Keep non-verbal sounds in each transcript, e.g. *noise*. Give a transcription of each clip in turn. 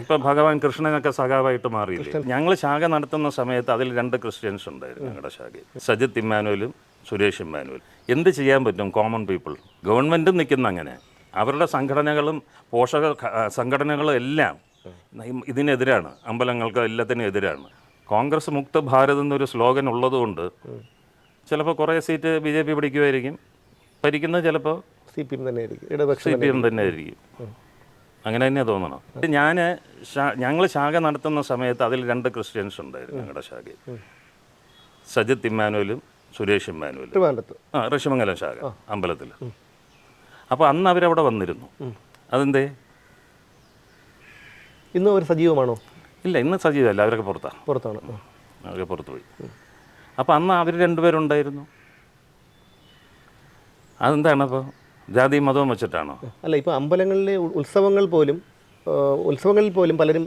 ഇപ്പൊ ഭഗവാൻ കൃഷ്ണനൊക്കെ സഖാവായിട്ട് മാറിയില്ലേ? ഞങ്ങൾ ശാഖ നടത്തുന്ന സമയത്ത് അതിൽ രണ്ട് ക്രിസ്ത്യൻസ് ഉണ്ടായിരുന്നു ഞങ്ങളുടെ ശാഖയിൽ. സജിത് ഇമ്മാനുവലും സുരേഷ് ഇമ്മാനുവൽ എന്ത് ചെയ്യാൻ പറ്റും കോമൺ പീപ്പിൾ ഗവൺമെന്റും നിൽക്കുന്ന അങ്ങനെ. അവരുടെ സംഘടനകളും പോഷക സംഘടനകളും എല്ലാം ഇതിനെതിരാണ്. അമ്പലങ്ങൾക്ക് എല്ലാത്തിനും എതിരാണ്. കോൺഗ്രസ് മുക്ത ഭാരത് എന്നൊരു സ്ലോഗൻ ഉള്ളതുകൊണ്ട് ചിലപ്പോൾ കുറേ സീറ്റ് ബി ജെ പി പിടിക്കുമായിരിക്കും ഭരിക്കുന്നത് ചിലപ്പോൾ സി പി എം തന്നെ ആയിരിക്കും. സി പി എം തന്നെ ആയിരിക്കും. അങ്ങനെ തന്നെയാണ് തോന്നണം ഞാൻ ഞങ്ങൾ ശാഖ നടത്തുന്ന സമയത്ത് അതിൽ രണ്ട് ക്രിസ്ത്യൻസ് ഉണ്ടായിരുന്നു ഞങ്ങളുടെ ശാഖയിൽ. സജിത്ത് ഇമ്മാനുവലും സുരേഷ് ഇമ്മാനുവലും. ആ ഋഷിമംഗലം ശാഖ അമ്പലത്തിൽ അപ്പോൾ അന്ന് അവരവിടെ വന്നിരുന്നു. അതെന്തേ? ഇന്നും അവർ സജീവമാണോ? ഇല്ല ഇന്ന് സജീവമല്ല അവരൊക്കെ പുറത്താണ്. പുറത്താണ്. അവരൊക്കെ പുറത്ത് പോയി. അപ്പോൾ അന്ന് അവർ രണ്ടുപേരുണ്ടായിരുന്നു. അതെന്താണ് അപ്പോൾ ജാതി മതവും വെച്ചിട്ടാണോ? അല്ല ഇപ്പോൾ അമ്പലങ്ങളിലെ ഉത്സവങ്ങൾ പോലും ഉത്സവങ്ങളിൽ പോലും പലരും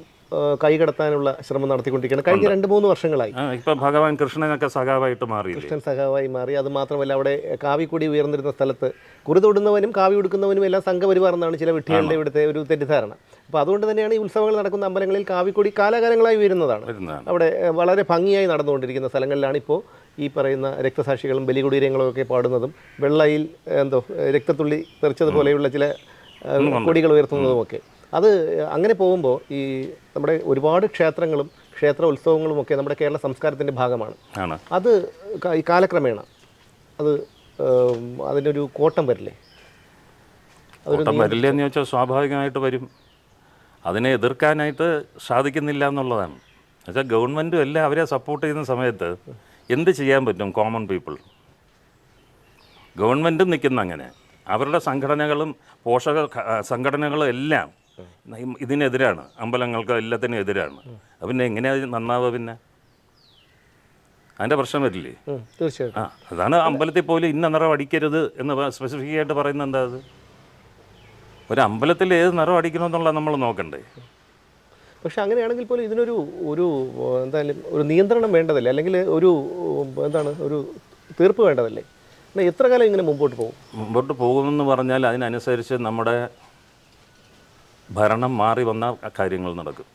കൈ കടത്താനുള്ള ശ്രമം നടത്തിക്കൊണ്ടിരിക്കുകയാണ്. കഴിഞ്ഞ രണ്ട് മൂന്ന് വർഷങ്ങളായി. ഇപ്പം ഭഗവാൻ കൃഷ്ണനൊക്കെ സഖാവായിട്ട് മാറി കൃഷ്ണൻ സഖാവായി മാറി. അത് മാത്രമല്ല അവിടെ കാവിക്കൊടി ഉയർന്നിരുന്ന സ്ഥലത്ത് കുറി തൊടുന്നവനും കാവി കൊടുക്കുന്നവനും എല്ലാം സംഘപരിവാർ എന്നാണ് ചില വിട്ടികളുടെ ഇവിടുത്തെ ഒരു തെറ്റിദ്ധാരണ. അപ്പോൾ അതുകൊണ്ട് തന്നെയാണ് ഈ ഉത്സവങ്ങൾ നടക്കുന്ന അമ്പലങ്ങളിൽ കാവിക്കൊടി കാലാകാലങ്ങളായി ഉയരുന്നതാണ്. അവിടെ വളരെ ഭംഗിയായി നടന്നുകൊണ്ടിരിക്കുന്ന സ്ഥലങ്ങളിലാണ് ഇപ്പോൾ ഈ പറയുന്ന രക്തസാക്ഷികളും ബലികുടീരങ്ങളും ഒക്കെ പാടുന്നതും വെള്ളയിൽ എന്തോ രക്തത്തുള്ളി തെറിച്ചതുപോലെയുള്ള ചില കൊടികൾ ഉയർത്തുന്നതുമൊക്കെ അത് അങ്ങനെ പോകുമ്പോൾ ഈ നമ്മുടെ ഒരുപാട് ക്ഷേത്രങ്ങളും ക്ഷേത്ര ഉത്സവങ്ങളും ഒക്കെ നമ്മുടെ കേരള സംസ്കാരത്തിന്റെ ഭാഗമാണ്. അത് ഈ കാലക്രമേണ അത് അതിനൊരു കോട്ടം വരില്ലേ? കോട്ടം വരില്ല എന്ന് ചോദിച്ചാൽ സ്വാഭാവികമായിട്ട് വരും. അതിനെ എതിർക്കാനായിട്ട് സാധിക്കുന്നില്ല എന്നുള്ളതാണ്. എന്നുവെച്ചാൽ ഗവൺമെന്റും എല്ലാം അവരെ സപ്പോർട്ട് ചെയ്യുന്ന സമയത്ത് എന്ത് ചെയ്യാൻ പറ്റും കോമൺ പീപ്പിൾ ഗവൺമെന്റും നിൽക്കുന്ന അങ്ങനെ. അവരുടെ സംഘടനകളും പോഷക സംഘടനകളും എല്ലാം ഇതിനെതിരാണ്. അമ്പലങ്ങൾക്ക് എല്ലാത്തിനും എതിരാണ്. പിന്നെ എങ്ങനെയാണ് നന്നാവുക പിന്നെ? അതിന്റെ പ്രശ്നം വരില്ലേ? തീർച്ചയായിട്ടും. ആ അതാണ് അമ്പലത്തിൽ പോലും ഇന്ന നിറം അടിക്കരുത് എന്ന് സ്പെസിഫിക് ആയിട്ട് പറയുന്നത് എന്താ അത്? ഒരു അമ്പലത്തിൽ ഏത് നിറം അടിക്കണമെന്നുള്ള നമ്മൾ നോക്കണ്ടേ. പക്ഷെ അങ്ങനെയാണെങ്കിൽ പോലും ഇതിനൊരു ഒരു എന്തായാലും ഒരു നിയന്ത്രണം വേണ്ടതല്ലേ? അല്ലെങ്കിൽ ഒരു എന്താണ് ഒരു തീർപ്പ് വേണ്ടതല്ലേ? എന്നാൽ എത്ര കാലം ഇങ്ങനെ മുമ്പോട്ട് പോകും? മുമ്പോട്ട് പോകുമെന്ന് പറഞ്ഞാൽ അതിനനുസരിച്ച് നമ്മുടെ ഭരണം മാറി വന്ന കാര്യങ്ങൾ നടക്കും.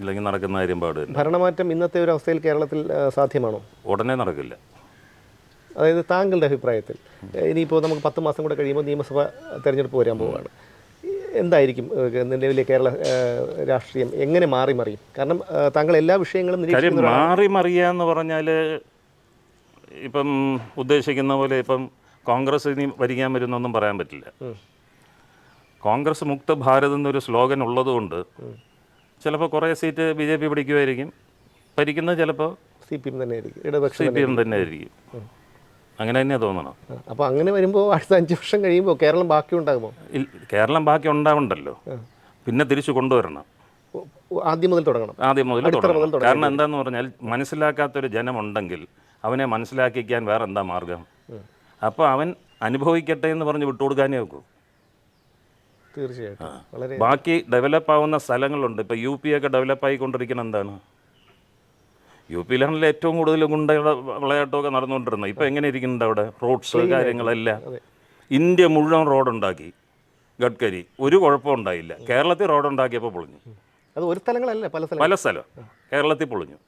ഇല്ലെങ്കിൽ നടക്കുന്ന കാര്യം പാട് ഭരണമാറ്റം ഇന്നത്തെ ഒരു അവസ്ഥയിൽ കേരളത്തിൽ സാധ്യമാണോ? ഉടനെ നടക്കില്ല. അതായത് താങ്കളുടെ അഭിപ്രായത്തിൽ ഇനിയിപ്പോൾ നമുക്ക് പത്ത് മാസം കൂടെ കഴിയുമ്പോൾ നിയമസഭ തിരഞ്ഞെടുപ്പ് വരാൻ പോവുകയാണ്. എന്തായിരിക്കും നിലവിലെ കേരള രാഷ്ട്രീയം എങ്ങനെ മാറി മറിയും? കാരണം താങ്കൾ എല്ലാ വിഷയങ്ങളും മാറി മറിയുക എന്ന് പറഞ്ഞാൽ ഇപ്പം ഉദ്ദേശിക്കുന്ന പോലെ ഇപ്പം കോൺഗ്രസ് ഇനി ഭരിക്കാൻ വരുന്നൊന്നും പറയാൻ പറ്റില്ല. കോൺഗ്രസ് മുക്ത ഭാരത് എന്നൊരു സ്ലോഗൻ ഉള്ളതുകൊണ്ട് ചിലപ്പോൾ കുറേ സീറ്റ് ബി ജെ പി പിടിക്കുമായിരിക്കും. ഭരിക്കുന്നത് ചിലപ്പോൾ സി പി എം തന്നെ ആയിരിക്കും സി പി എം തന്നെ ആയിരിക്കും അങ്ങനെ തന്നെയാണ് തോന്നണം അപ്പോൾ അങ്ങനെ വരുമ്പോൾ അടുത്ത അഞ്ച് വർഷം കഴിയുമ്പോൾ കേരളം ബാക്കി ഉണ്ടാകുമോ കേരളം ബാക്കി ഉണ്ടാവണ്ടല്ലോ. പിന്നെ തിരിച്ചു കൊണ്ടുവരണം. ആദ്യം മുതൽ തുടങ്ങണം. ആദ്യം മുതൽ തുടങ്ങണം. കാരണം എന്താന്ന് പറഞ്ഞാൽ മനസ്സിലാക്കാത്തൊരു ജനമുണ്ടെങ്കിൽ അവനെ മനസ്സിലാക്കിക്കാൻ വേറെ എന്താ മാർഗം അപ്പോൾ അവൻ അനുഭവിക്കട്ടെ എന്ന് പറഞ്ഞ് വിട്ടുകൊടുക്കാനേ വെക്കൂ തീർച്ചയായിട്ടും. ബാക്കി ഡെവലപ്പ് ആവുന്ന സ്ഥലങ്ങളുണ്ട്. ഇപ്പോൾ യു പി ഒക്കെ ഡെവലപ്പ് ആയിക്കൊണ്ടിരിക്കണം എന്താണ്? യു പിയിലാണല്ലോ ഏറ്റവും കൂടുതൽ ഗുണ്ട വിളയാട്ടമൊക്കെ നടന്നുകൊണ്ടിരുന്നത്. ഇപ്പോൾ എങ്ങനെ ഇരിക്കുന്നുണ്ട് അവിടെ? റോഡ്സ് കാര്യങ്ങളെല്ലാം. ഇന്ത്യ മുഴുവൻ റോഡുണ്ടാക്കി. ഗഡ്കരി. ഒരു കുഴപ്പമുണ്ടായില്ല. കേരളത്തിൽ റോഡുണ്ടാക്കിയപ്പോൾ പൊളിഞ്ഞു. അത് ഒരു സ്ഥലങ്ങളല്ല പല സ്ഥലം പല സ്ഥലം. കേരളത്തിൽ പൊളിഞ്ഞു.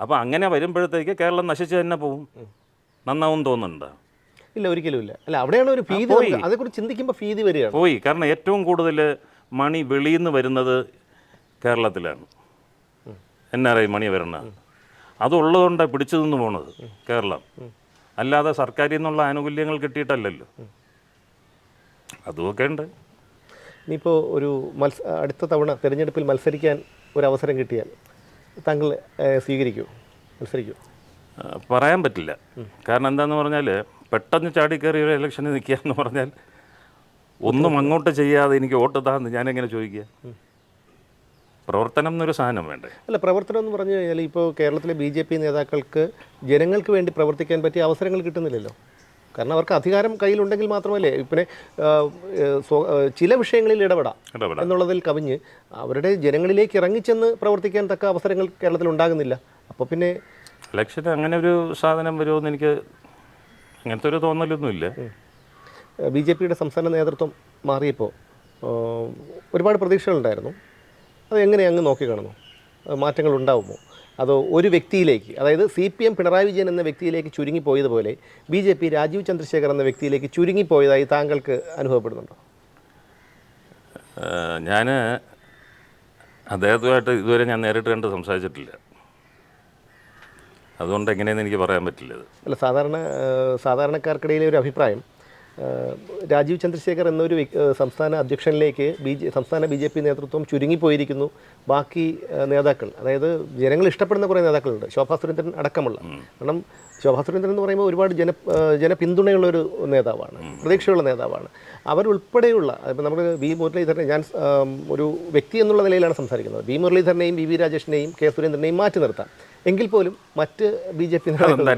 അപ്പോൾ അങ്ങനെ വരുമ്പോഴത്തേക്ക് കേരളം നശിച്ച് തന്നെ പോവും. നന്നാവും തോന്നുന്നുണ്ട്? ഇല്ല ഒരിക്കലും ഇല്ല. അല്ല അവിടെയാണ് ഒരു ഭീതി അതേക്കുറിച്ച് ചിന്തിക്കുമ്പോൾ ഭീതി വരികയാണ്. പോയി. കാരണം ഏറ്റവും കൂടുതൽ മണി വെളിയിൽ നിന്ന് വരുന്നത് കേരളത്തിലാണ്. എൻ ആർ ഐ മണി വരണ അതുള്ളതുകൊണ്ടാണ് പിടിച്ചു നിന്ന് പോണത് കേരളം. അല്ലാതെ സർക്കാരിൽ നിന്നുള്ള ആനുകൂല്യങ്ങൾ കിട്ടിയിട്ടല്ലല്ലോ. അതുമൊക്കെ ഉണ്ട്. ഇനിയിപ്പോൾ ഒരു മത്സ അടുത്ത തവണ തിരഞ്ഞെടുപ്പിൽ മത്സരിക്കാൻ ഒരു അവസരം കിട്ടിയാൽ താങ്കൾ സ്വീകരിക്കൂ? സ്വീകരിക്കുമോ മത്സരിക്കുമോ പറയാൻ പറ്റില്ല. കാരണം എന്താന്ന് പറഞ്ഞാൽ പെട്ടെന്ന് ചാടി കയറി ഒരു ഇലക്ഷന് നിൽക്കുക എന്ന് പറഞ്ഞാൽ ഒന്നും അങ്ങോട്ട് ചെയ്യാതെ എനിക്ക് വോട്ട് താന്ന് ഞാനെങ്ങനെ ചോദിക്കുക? പ്രവർത്തനം എന്നൊരു സാധനം വേണ്ടേ? അല്ല പ്രവർത്തനം എന്ന് പറഞ്ഞു കഴിഞ്ഞാൽ ഇപ്പോൾ കേരളത്തിലെ ബി ജെ പി നേതാക്കൾക്ക് ജനങ്ങൾക്ക് വേണ്ടി പ്രവർത്തിക്കാൻ പറ്റിയ അവസരങ്ങൾ കിട്ടുന്നില്ലല്ലോ. കാരണം അവർക്ക് അധികാരം കയ്യിലുണ്ടെങ്കിൽ മാത്രമല്ലേ ഇപ്പം ചില വിഷയങ്ങളിൽ ഇടപെടാം ഇടപെടാം. എന്നുള്ളതിൽ കവിഞ്ഞ് അവരുടെ ജനങ്ങളിലേക്ക് ഇറങ്ങിച്ചെന്ന് പ്രവർത്തിക്കാൻ തക്ക അവസരങ്ങൾ കേരളത്തിൽ ഉണ്ടാകുന്നില്ല. അപ്പോൾ പിന്നെ ഇലക്ഷന് അങ്ങനെ ഒരു സാധനം വരുമെന്ന് എനിക്ക് അങ്ങനത്തെ ഒരു തോന്നലൊന്നുമില്ല. ബി ജെ പിയുടെ സംസ്ഥാന നേതൃത്വം മാറിയപ്പോൾ ഒരുപാട് പ്രതീക്ഷകളുണ്ടായിരുന്നു. അത് എങ്ങനെ അങ്ങ് നോക്കിക്കാണുന്നു മാറ്റങ്ങൾ ഉണ്ടാവുമോ? അതോ ഒരു വ്യക്തിയിലേക്ക് അതായത് C P M Pinarayi Vijayan എന്ന വ്യക്തിയിലേക്ക് ചുരുങ്ങിപ്പോയതുപോലെ B J P Rajeev Chandrasekhar എന്ന വ്യക്തിയിലേക്ക് ചുരുങ്ങിപ്പോയതായി താങ്കൾക്ക് അനുഭവപ്പെടുന്നുണ്ടോ? ഞാൻ അദ്ദേഹത്തുമായിട്ട് ഇതുവരെ ഞാൻ നേരിട്ട് കണ്ട് സംസാരിച്ചിട്ടില്ല. അതുകൊണ്ട് എങ്ങനെയെന്ന് എനിക്ക് പറയാൻ പറ്റില്ല അല്ല സാധാരണ സാധാരണക്കാർക്കിടയിലെ ഒരു അഭിപ്രായം രാജീവ് ചന്ദ്രശേഖർ എന്നൊരു സംസ്ഥാന അധ്യക്ഷനിലേക്ക് ബി ജെ സംസ്ഥാന ബി ജെ പി നേതൃത്വം ചുരുങ്ങിപ്പോയിരിക്കുന്നു. ബാക്കി നേതാക്കൾ അതായത് ജനങ്ങൾ ഇഷ്ടപ്പെടുന്ന കുറേ നേതാക്കളുണ്ട്. ശോഭാ സുരേന്ദ്രൻ അടക്കമുള്ള. കാരണം ശോഭാ സുരേന്ദ്രൻ എന്ന് പറയുമ്പോൾ ഒരുപാട് ജന ജനപിന്തുണയുള്ള ഒരു നേതാവാണ്. പ്രതീക്ഷയുള്ള നേതാവാണ്. അവരുൾപ്പെടെയുള്ള ഇപ്പം നമ്മൾ വി മുരളീധരനെ ഞാൻ ഒരു വ്യക്തി എന്നുള്ള നിലയിലാണ് സംസാരിക്കുന്നത്. വി മുരളീധരനെയും വി വി രാജേഷിനെയും കെ സുരേന്ദ്രനെയും മാറ്റി നിർത്താം. എങ്കിൽ പോലും മറ്റ് ബി ജെ പി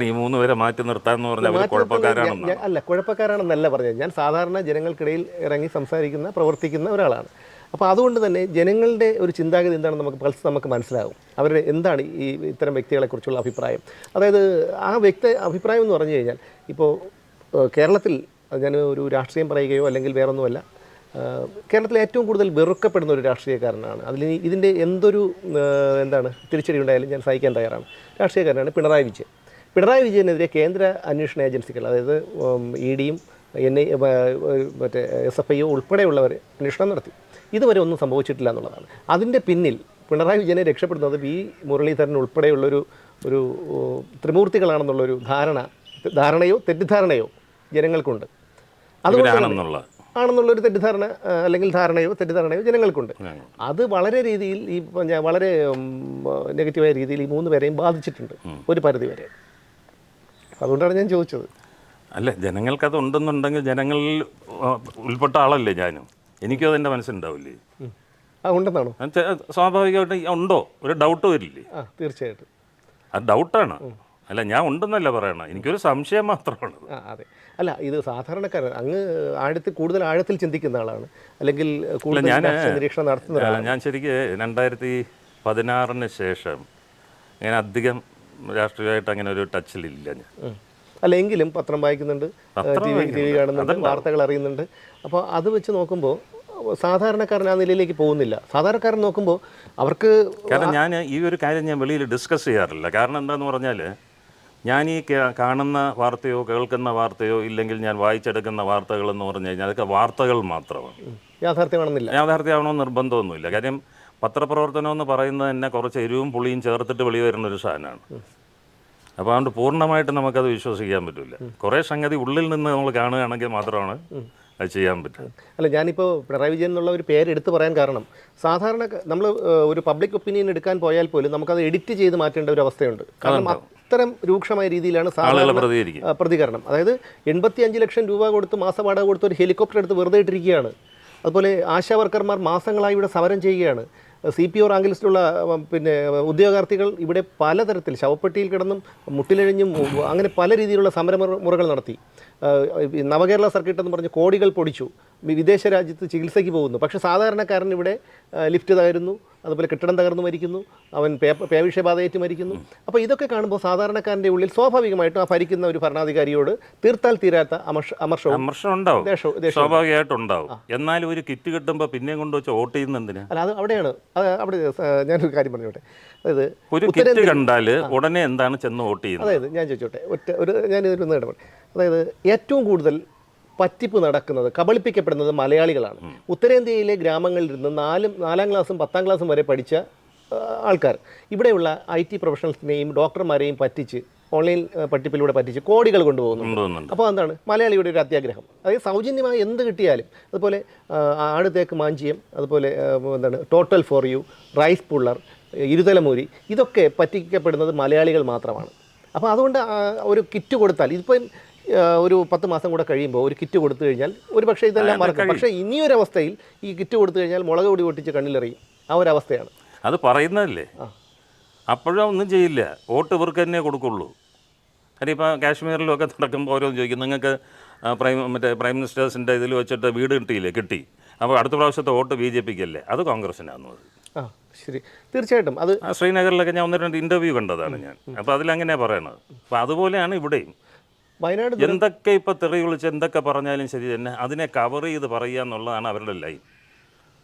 ഈ മൂന്ന് പേരെ മാറ്റി നിർത്താന്ന് പറഞ്ഞാൽ അല്ല കുഴപ്പക്കാരാണെന്നല്ല പറഞ്ഞത്. ഞാൻ സാധാരണ ജനങ്ങൾക്കിടയിൽ ഇറങ്ങി സംസാരിക്കുന്ന പ്രവർത്തിക്കുന്ന ഒരാളാണ്. അപ്പോൾ അതുകൊണ്ട് തന്നെ ജനങ്ങളുടെ ഒരു ചിന്താഗതി എന്താണെന്ന് നമുക്ക് പൾസ് നമുക്ക് മനസ്സിലാകും അവരുടെ എന്താണ് ഈ ഇത്തരം വ്യക്തികളെക്കുറിച്ചുള്ള അഭിപ്രായം? അതായത് ആ വ്യക്തി അഭിപ്രായം എന്ന് പറഞ്ഞു കഴിഞ്ഞാൽ ഇപ്പോൾ കേരളത്തിൽ അത് ഞാൻ ഒരു രാഷ്ട്രീയം പറയുകയോ അല്ലെങ്കിൽ വേറൊന്നുമല്ല. കേരളത്തിലെ ഏറ്റവും കൂടുതൽ വെറുക്കപ്പെടുന്ന ഒരു രാഷ്ട്രീയക്കാരനാണ്. അതിൽ ഇതിന്റെ എന്തൊരു എന്താണ് തിരിച്ചടി ഉണ്ടായാലും ഞാൻ സഹിക്കാൻ തയ്യാറാണ്. രാഷ്ട്രീയക്കാരനാണ് പിണറായി വിജയൻ. പിണറായി വിജയനെതിരെ കേന്ദ്ര അന്വേഷണ ഏജൻസികൾ അതായത് ഇ ഡിയും എൻ ഐ മറ്റേ എസ് എഫ് ഐ ഉൾപ്പെടെയുള്ളവർ അന്വേഷണം നടത്തി. ഇതുവരെ ഒന്നും സംഭവിച്ചിട്ടില്ല എന്നുള്ളതാണ്. അതിന്റെ പിന്നിൽ പിണറായി വിജയനെ രക്ഷപ്പെടുന്നത് വി. മുരളീധരൻ ഉൾപ്പെടെയുള്ളൊരു ഒരു ത്രിമൂർത്തികളാണെന്നുള്ളൊരു ധാരണ ധാരണയോ തെറ്റിദ്ധാരണയോ ജനങ്ങൾക്കുണ്ട്. അതുകൊണ്ട് ആണെന്നുള്ള ഒരു ആണെന്നുള്ളൊരു തെറ്റിദ്ധാരണ അല്ലെങ്കിൽ ധാരണയോ തെറ്റിദ്ധാരണയോ ജനങ്ങൾക്കുണ്ട്. അത് വളരെ രീതിയിൽ ഈ വളരെ നെഗറ്റീവായ രീതിയിൽ ഈ മൂന്ന് പേരെയും ബാധിച്ചിട്ടുണ്ട് ഒരു പരിധി വരെ. അതുകൊണ്ടാണ് ഞാൻ ചോദിച്ചത്. അല്ല ജനങ്ങൾക്കത് ഉണ്ടെന്നുണ്ടെങ്കിൽ ജനങ്ങളിൽ ഉൾപ്പെട്ട ആളല്ലേ ഞാനും. എനിക്കും അതെന്റെ മനസ്സിലുണ്ടാവില്ലേ. ആ ഉണ്ടെന്നാണോ? സ്വാഭാവികമായിട്ട് ഉണ്ടോ? ഒരു ഡൗട്ട് വരില്ലേ? ആ തീർച്ചയായിട്ടും. അത് ഡൗട്ടാണ് അല്ല ഞാൻ ഉണ്ടെന്നല്ല പറയണം. എനിക്കൊരു സംശയം മാത്രമാണ് അതെ. അല്ല ഇത് സാധാരണക്കാരൻ അങ്ങ് ആഴത്തിൽ കൂടുതൽ ആഴത്തിൽ ചിന്തിക്കുന്ന ആളാണ്. അല്ലെങ്കിൽ കൂടുതൽ ഞാൻ നിരീക്ഷണം നടത്തുന്ന ഞാൻ ശരിക്കും രണ്ടായിരത്തി പതിനാറിന് ശേഷം ഞാൻ അധികം രാഷ്ട്രീയമായിട്ട് അങ്ങനെ ഒരു ടച്ചിലില്ല ഞാൻ. അല്ല എങ്കിലും പത്രം വായിക്കുന്നുണ്ട് ടി വി ടി വി കാണുന്നുണ്ട് വാർത്തകൾ അറിയുന്നുണ്ട്. അപ്പോൾ അത് വെച്ച് നോക്കുമ്പോൾ സാധാരണക്കാരൻ ആ നിലയിലേക്ക് പോകുന്നില്ല. സാധാരണക്കാരൻ നോക്കുമ്പോൾ അവർക്ക് കാരണം ഞാൻ ഈ ഒരു കാര്യം ഞാൻ വെളിയിൽ ഡിസ്കസ് ചെയ്യാറില്ല. കാരണം എന്താണെന്ന് പറഞ്ഞാൽ ഞാൻ ഈ കാണുന്ന വാർത്തയോ കേൾക്കുന്ന വാർത്തയോ ഇല്ലെങ്കിൽ ഞാൻ വായിച്ചെടുക്കുന്ന വാർത്തകൾ എന്ന് പറഞ്ഞു കഴിഞ്ഞാൽ അതൊക്കെ വാർത്തകൾ മാത്രമാണ്. യാഥാർത്ഥ്യമാണെന്നില്ല. യാഥാർത്ഥ്യമാണോ നിർബന്ധമൊന്നുമില്ല. കാര്യം പത്രപ്രവർത്തനം എന്ന് പറയുന്നത് തന്നെ കുറച്ച് എരിവും പുളിയും ചേർത്തിട്ട് വെളി വരുന്ന ഒരു സാധനമാണ്. അപ്പോൾ അതുകൊണ്ട് പൂർണമായിട്ട് നമുക്കത് വിശ്വസിക്കാൻ പറ്റില്ല. കുറേ സംഗതി ഉള്ളിൽ നിന്ന് നമ്മൾ കാണുകയാണെങ്കിൽ മാത്രമാണ് അത് ചെയ്യാൻ പറ്റും അല്ല ഞാനിപ്പോൾ പിണറായി വിജയൻ എന്നുള്ള ഒരു പേര് എടുത്തു പറയാൻ കാരണം സാധാരണ നമ്മൾ ഒരു പബ്ലിക് ഒപ്പീനിയൻ എടുക്കാൻ പോയാൽ പോലും നമുക്കത് എഡിറ്റ് ചെയ്ത് മാറ്റേണ്ട ഒരു അവസ്ഥയുണ്ട്. കാരണം അത്തരം രൂക്ഷമായ രീതിയിലാണ് പ്രതികരണം. അതായത് എൺപത്തി അഞ്ച് ലക്ഷം രൂപ കൊടുത്ത് മാസവാടക കൊടുത്ത് ഒരു ഹെലികോപ്റ്റർ എടുത്ത് വെറുതെ ഇട്ടിരിക്കുകയാണ്. അതുപോലെ ആശാ വർക്കർമാർ മാസങ്ങളായി ഇവിടെ സമരം ചെയ്യുകയാണ്. സി പി ഒ റാങ്ക് ലിസ്റ്റിലുള്ള പിന്നെ ഉദ്യോഗാർത്ഥികൾ ഇവിടെ പലതരത്തിൽ ശവപ്പെട്ടിയിൽ കിടന്നും മുട്ടിലഴിഞ്ഞും അങ്ങനെ പല രീതിയിലുള്ള സമരമുറകൾ മുറകൾ നടത്തി. നവകേരള സർക്കിട്ട് എന്ന് പറഞ്ഞ് കോടികൾ പൊടിച്ചു. വിദേശ രാജ്യത്ത് ചികിത്സയ്ക്ക് പോകുന്നു. പക്ഷേ സാധാരണക്കാരൻ ഇവിടെ ലിഫ്റ്റ് തകരുന്നു. അതുപോലെ കെട്ടിടം തകർന്നു മരിക്കുന്നു. അവൻ പേവിഷബാധയേറ്റ് മരിക്കുന്നു. അപ്പോൾ ഇതൊക്കെ കാണുമ്പോൾ സാധാരണക്കാരന്റെ ഉള്ളിൽ സ്വാഭാവികമായിട്ടും ആ ഭരിക്കുന്ന ഒരു ഭരണാധികാരിയോട് തീർത്താൽ തീരാത്ത അമർഷ അമർഷവും അമർഷം ഉണ്ടാവും ദേഷ്യവും ദേഷ്യവും സ്വാഭാവികമായിട്ടും ഉണ്ടാവും എന്നാലും ഒരു കിറ്റ് കിട്ടുമ്പോൾ പിന്നെയും കൊണ്ട് വെച്ച് വോട്ട് ചെയ്യുന്ന എന്തിനാ? അല്ല അത് അവിടെയാണ്. അത് അവിടെ ഞാനൊരു കാര്യം പറഞ്ഞോട്ടെ. അതായത് ഒരു കിറ്റ് കണ്ടാൽ ഉടനെ എന്താണ് ചെന്ന് വോട്ട് ചെയ്യുന്നത്? അതായത് ഞാൻ ചോദിച്ചോട്ടെ. ഒറ്റ ഒരു ഞാൻ ഇതിലൊന്ന് ഇടപെടും അതായത് ഏറ്റവും കൂടുതൽ പറ്റിപ്പ് നടക്കുന്നത് കബളിപ്പിക്കപ്പെടുന്നത് മലയാളികളാണ്. ഉത്തരേന്ത്യയിലെ ഗ്രാമങ്ങളിൽ നിന്ന് നാലും നാലാം ക്ലാസ്സും പത്താം ക്ലാസ്സും വരെ പഠിച്ച ആൾക്കാർ. ഇവിടെയുള്ള ഐ ടി പ്രൊഫഷണൽസിനെയും ഡോക്ടർമാരെയും പറ്റിച്ച് ഓൺലൈൻ പട്ടിപ്പിലൂടെ പറ്റിച്ച് കോടികൾ കൊണ്ടുപോകുന്നുണ്ട്. അപ്പോൾ എന്താണ് മലയാളിയുടെ ഒരു അത്യാഗ്രഹം. അതായത് സൗജന്യമായി എന്ത് കിട്ടിയാലും അതുപോലെ ആടുതേക്ക് മാഞ്ചിയം അതുപോലെ എന്താണ് total for you rice puller ഇരുതലമൂരി ഇതൊക്കെ പറ്റിക്കപ്പെടുന്നത് മലയാളികൾ മാത്രമാണ്. അപ്പോൾ അതുകൊണ്ട് ഒരു കിറ്റ് കൊടുത്താൽ ഇതിപ്പം ഒരു പത്ത് മാസം കൂടെ കഴിയുമ്പോൾ ഒരു കിറ്റ് കൊടുത്തു കഴിഞ്ഞാൽ ഒരു പക്ഷേ ഇതെല്ലാം മറക്കും. പക്ഷേ ഇനിയൊരവസ്ഥയിൽ ഈ കിറ്റ് കൊടുത്തു കഴിഞ്ഞാൽ മുളക് പൊടി പൊട്ടിച്ച് കണ്ണിലെറിയും. ആ ഒരു അവസ്ഥയാണ് അത് പറയുന്നതല്ലേ? അപ്പോഴും ഒന്നും ചെയ്യില്ല. വോട്ട് ഇവർക്ക് തന്നെ കൊടുക്കുള്ളൂ. കാര്യം ഇപ്പോൾ കാശ്മീരിലൊക്കെ നടക്കുമ്പോൾ ഓരോന്ന് ചോദിക്കും. നിങ്ങൾക്ക് പ്രൈം മറ്റേ പ്രൈം മിനിസ്റ്റേഴ്സിന്റെ ഇതിൽ വെച്ചിട്ട് വീട് കിട്ടിയില്ലേ? കിട്ടി. അപ്പോൾ അടുത്ത പ്രാവശ്യത്തെ വോട്ട് ബി ജെ പിക്ക് അല്ലേ അത് കോൺഗ്രസിനാണെന്ന് അത് ആ ശരി. തീർച്ചയായിട്ടും അത് ശ്രീനഗറിലൊക്കെ ഞാൻ ഒന്ന് രണ്ട് ഇന്റർവ്യൂ കണ്ടതാണ് ഞാൻ. അപ്പോൾ അതിലങ്ങനെയാണ് പറയണത്. അപ്പോൾ അതുപോലെയാണ് ഇവിടെയും. വയനാട് എന്തൊക്കെ ഇപ്പോൾ തെറി വിളിച്ച് എന്തൊക്കെ പറഞ്ഞാലും ശരി തന്നെ അതിനെ കവർ ചെയ്ത് പറയുക എന്നുള്ളതാണ് അവരുടെ ലൈൻ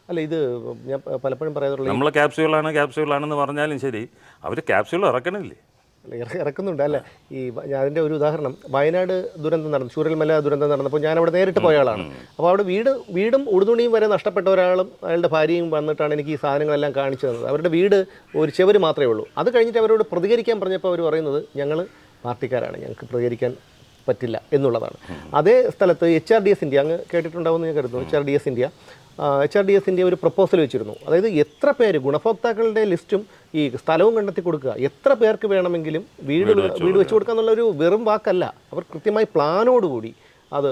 അല്ല ഇത് ഞാൻ പലപ്പോഴും പറയാറുള്ള നമ്മൾ ക്യാപ്സ്യൂളാണ് ക്യാപ്സ്യൂളാണെന്ന് പറഞ്ഞാലും ശരി. അവർ ക്യാപ്സ്യൂൾ ഇറക്കണില്ലേ? അല്ല, ഇറ- ഇറക്കുന്നുണ്ട്. അല്ല ഈ വ- ഞാൻ അതിന്റെ ഒരു ഉദാഹരണം. വയനാട് ദുരന്തം നടന്നു ചൂരൽമല ദുരന്തം നടന്നപ്പോൾ ഞാൻ അവിടെ നേരിട്ട് പോയ ആളാണ്. അപ്പോൾ അവിടെ വീട് വീടും ഉടുതുണിയും വരെ നഷ്ടപ്പെട്ട ഒരാളും അയാളുടെ ഭാര്യയും വന്നിട്ടാണ് എനിക്ക് ഈ സാധനങ്ങളെല്ലാം കാണിച്ചു തന്നത്. അവരുടെ വീട് ഒരു ചെവര് മാത്രമേ ഉള്ളൂ. അത് കഴിഞ്ഞിട്ട് അവരോട് പ്രതികരിക്കാൻ പറഞ്ഞപ്പോൾ അവർ പറയുന്നത് ഞങ്ങൾ പാർട്ടിക്കാരാണ്. ഞങ്ങൾക്ക് പ്രതികരിക്കാൻ പറ്റില്ല എന്നുള്ളതാണ്. അതേ സ്ഥലത്ത് H R D S India അങ്ങ് കേട്ടിട്ടുണ്ടാവുമെന്ന് ഞാൻ കരുതുന്നു. H R D S India H R D S India ഒരു പ്രപ്പോസൽ വെച്ചിരുന്നു. അതായത് എത്ര പേര് ഗുണഭോക്താക്കളുടെ ലിസ്റ്റും ഈ സ്ഥലവും കണ്ടെത്തി കൊടുക്കുക എത്ര പേർക്ക് വേണമെങ്കിലും വീട് വീട് വെച്ച് കൊടുക്കുക എന്നുള്ള ഒരു വെറും വാക്കല്ല. അവർ കൃത്യമായി പ്ലാനോടുകൂടി അത്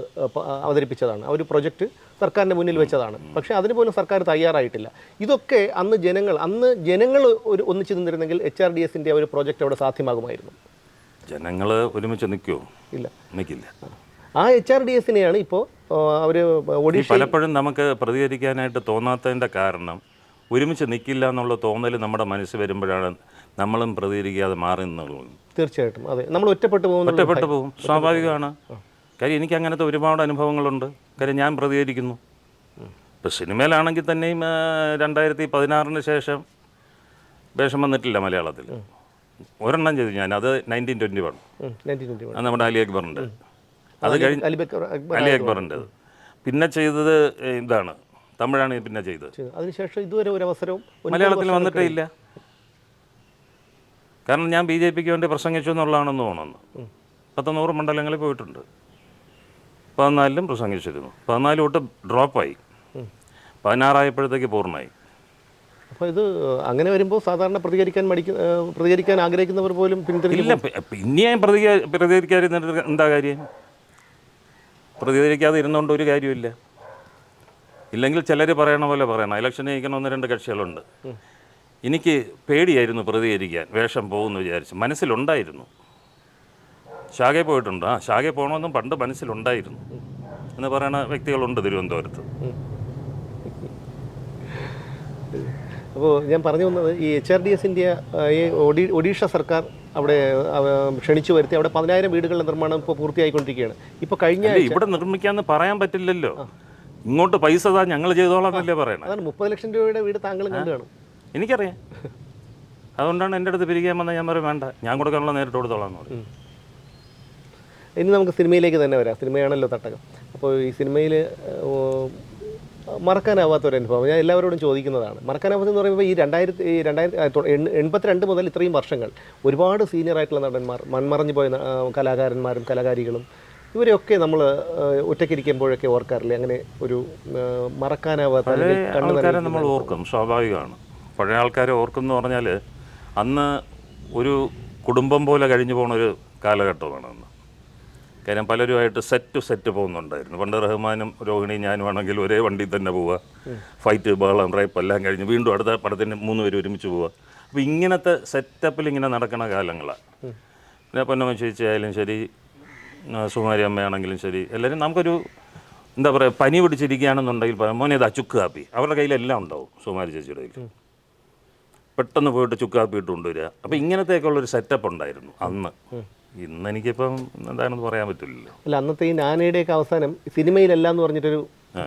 അവതരിപ്പിച്ചതാണ്. ആ ഒരു പ്രൊജക്റ്റ് സർക്കാരിന്റെ മുന്നിൽ വെച്ചതാണ്. പക്ഷേ അതിന് പോലും സർക്കാർ തയ്യാറായിട്ടില്ല. ഇതൊക്കെ അന്ന് ജനങ്ങൾ അന്ന് ജനങ്ങൾ ഒരു ഒന്നിച്ചു നിന്നിരുന്നെങ്കിൽ എച്ച് ആർ ഡി എസിന്റെ ഒരു പ്രൊജക്റ്റ് അവിടെ സാധ്യമാകുമായിരുന്നു. ജനങ്ങൾ ഒരുമിച്ച് നിൽക്കുമോ ഇല്ല. നിൽക്കില്ല. ആ എച്ച് ആർ ഡി എസിനെയാണ് ഇപ്പോൾ അവർ ഒഡീഷ പലപ്പോഴും നമുക്ക് പ്രതികരിക്കാനായിട്ട് തോന്നാത്തതിന്റെ കാരണം ഒരുമിച്ച് നിൽക്കില്ല എന്നുള്ള തോന്നൽ നമ്മുടെ മനസ്സ് വരുമ്പോഴാണ് നമ്മളും പ്രതികരിക്കാതെ മാറി നിന്നുള്ളത് തീർച്ചയായിട്ടും. അതെ. നമ്മൾ ഒറ്റപ്പെട്ടു പോകും ഒറ്റപ്പെട്ടു പോകും. സ്വാഭാവികമാണ്. കാര്യം എനിക്ക് അങ്ങനത്തെ ഒരുപാട് അനുഭവങ്ങളുണ്ട്. കാര്യം ഞാൻ പ്രതികരിക്കുന്നു. ഇപ്പോൾ സിനിമയിലാണെങ്കിൽ തന്നെയും രണ്ടായിരത്തി പതിനാറിന് ശേഷം വേഷം വന്നിട്ടില്ല മലയാളത്തിൽ. ഒരെണ്ണം ചെയ്തു ഞാൻ. അത് നയന്റീൻ ട്വന്റി വൺ അത് നമ്മുടെ അലി അക്ബറിന്റെ. അത് കഴിഞ്ഞ് അലി അക്ബറിന്റെ പിന്നെ ചെയ്തത് ഇതാണ്. തമിഴാണ് പിന്നെ ചെയ്തത്. ചെയ്തു. അതിനുശേഷം ഇതുവരെ ഒരു അവസരവും മലയാളത്തിൽ വന്നിട്ടേ ഇല്ല കാരണം ഞാൻ ബി ജെ പിക്ക് വേണ്ടി പ്രസംഗിച്ചു എന്നുള്ളതാണെന്ന് തോന്നുന്നു. പത്ത് നൂറ് മണ്ഡലങ്ങളിൽ പോയിട്ടുണ്ട്. പതിനാലിലും പ്രസംഗിച്ചിരുന്നു. പതിനാല് തൊട്ട് ഡ്രോപ്പായി പതിനാറായപ്പോഴത്തേക്ക് പൂർണമായി അപ്പോൾ ഇത് അങ്ങനെ വരുമ്പോൾ സാധാരണ പ്രതികരിക്കാൻ മടിക്കുന്ന പ്രതികരിക്കാൻ ആഗ്രഹിക്കുന്നവർ പോലും പിന്തിരി ഇല്ല പി- പിന്നെ ഞാൻ പ്രതിക പ്രതികരിക്കാതിരുന്നിട്ട് എന്താ കാര്യം? പ്രതികരിക്കാതെ ഇരുന്നുകൊണ്ട് ഒരു കാര്യമില്ല ഇല്ലെങ്കിൽ ചിലർ പറയണ പോലെ പറയണം. ഇലക്ഷൻ ജയിക്കണം ഒന്ന് രണ്ട് കക്ഷികളുണ്ട്. എനിക്ക് പേടിയായിരുന്നു പ്രതികരിക്കാൻ. വേഷം പോകുമെന്ന് വിചാരിച്ചു. മനസ്സിലുണ്ടായിരുന്നു. ശാഖയിൽ പോയിട്ടുണ്ട്. ആ ശാഖയിൽ പോകണമെന്നും പണ്ട് മനസ്സിലുണ്ടായിരുന്നു. എന്ന് പറയുന്ന വ്യക്തികളുണ്ട് തിരുവനന്തപുരത്ത്. അപ്പോൾ ഞാൻ പറഞ്ഞു വന്നത് ഈ H R D S India ഈ ഒഡീ ഒഡീഷ സർക്കാർ അവിടെ അവ, ക്ഷണിച്ചു വരുത്തി. അവിടെ പതിനായിരം വീടുകളുടെ നിർമ്മാണം ഇപ്പോൾ പൂർത്തിയായിക്കൊണ്ടിരിക്കുകയാണ്. ഇപ്പോൾ കഴിഞ്ഞ ഇവിടെ നിർമ്മിക്കാന്ന് പറയാൻ പറ്റില്ലല്ലോ. ഇങ്ങോട്ട് പൈസ താ ഞങ്ങൾ ചെയ്തോളാം എന്നല്ലേ പറയണം. അതാണ് മുപ്പത് ലക്ഷം രൂപയുടെ വീട് താങ്കൾ കണ്ടു കാണും എനിക്കറിയാം. അതുകൊണ്ടാണ് എന്റെ അടുത്ത് പിരിക്കാൻ വന്നാൽ ഞാൻ പറയും വേണ്ട ഞാൻ കൊടുക്കാനുള്ള നേരിട്ട് കൊടുത്തോളാം എന്ന് പറയും ഇനി നമുക്ക് സിനിമയിലേക്ക് തന്നെ വരാം. സിനിമയാണല്ലോ തട്ടകം. അപ്പോൾ ഈ സിനിമയിൽ മറക്കാനാവാത്ത ഒരു അനുഭവം ഞാൻ എല്ലാവരോടും ചോദിക്കുന്നതാണ്. മറക്കാനാവാത്തതെന്ന് പറയുമ്പോൾ ഈ രണ്ടായിരത്തി ഈ രണ്ടായിരത്തി എൺപത്തിരണ്ട് മുതൽ ഇത്രയും വർഷങ്ങൾ ഒരുപാട് സീനിയർ ആയിട്ടുള്ള നടന്മാർ മൺമറഞ്ഞു പോയ കലാകാരന്മാരും കലാകാരികളും ഇവരെയൊക്കെ നമ്മൾ ഒറ്റയ്ക്കിരിക്കുമ്പോഴൊക്കെ ഓർക്കാറില്ലേ? അങ്ങനെ ഒരു മറക്കാനാവാത്ത ആൾക്കാരെ നമ്മൾ ഓർക്കും. സ്വാഭാവികമാണ്. പഴയ ആൾക്കാരെ ഓർക്കും എന്ന് പറഞ്ഞാൽ അന്ന് ഒരു കുടുംബം പോലെ കഴിഞ്ഞു പോണ ഒരു കാലഘട്ടമാണ് അന്ന്. കാര്യം പലരുമായിട്ട് സെറ്റ് ടു സെറ്റ് പോകുന്നുണ്ടായിരുന്നു. പണ്ട് റഹ്മാനും രോഹിണി ഞാനും ആണെങ്കിൽ ഒരേ വണ്ടിയിൽ തന്നെ പോവുക. ഫൈറ്റ് ബഹളം റേപ്പ് എല്ലാം കഴിഞ്ഞ് വീണ്ടും അടുത്ത പടത്തിന് മൂന്ന് പേര് ഒരുമിച്ച് പോവുക. അപ്പോൾ ഇങ്ങനത്തെ സെറ്റപ്പിൽ ഇങ്ങനെ നടക്കുന്ന കാലങ്ങളാണ് പിന്നെ പൊന്നമ്മ ചേച്ചിയായാലും ശരി സുകുമാരി സുമാരി അമ്മയാണെങ്കിലും ശരി എല്ലാവരും നമുക്കൊരു എന്താ പറയുക പനി പിടിച്ചിരിക്കുകയാണെന്നുണ്ടെങ്കിൽ പറയാം മോനെ ഇത് അച്ചുക്ക് കാപ്പി. അവരുടെ കയ്യിലെല്ലാം ഉണ്ടാവും സുമാരി ചേച്ചിയുടെ കയ്യിൽ. പെട്ടെന്ന് പോയിട്ട് ചുക്കാപ്പിയിട്ട് കാപ്പി ഇട്ട് കൊണ്ടുവരിക. അപ്പോൾ ഇങ്ങനത്തെയൊക്കെയുള്ളൊരു സെറ്റപ്പ് ഉണ്ടായിരുന്നു അന്ന്. ഇന്ന് എനിക്കിപ്പം എന്താണെന്ന് പറയാൻ പറ്റില്ലല്ലോ. അല്ല അന്നത്തെ ഈ നാനയുടെയൊക്കെ അവസാനം സിനിമയിലല്ല എന്ന് പറഞ്ഞിട്ടൊരു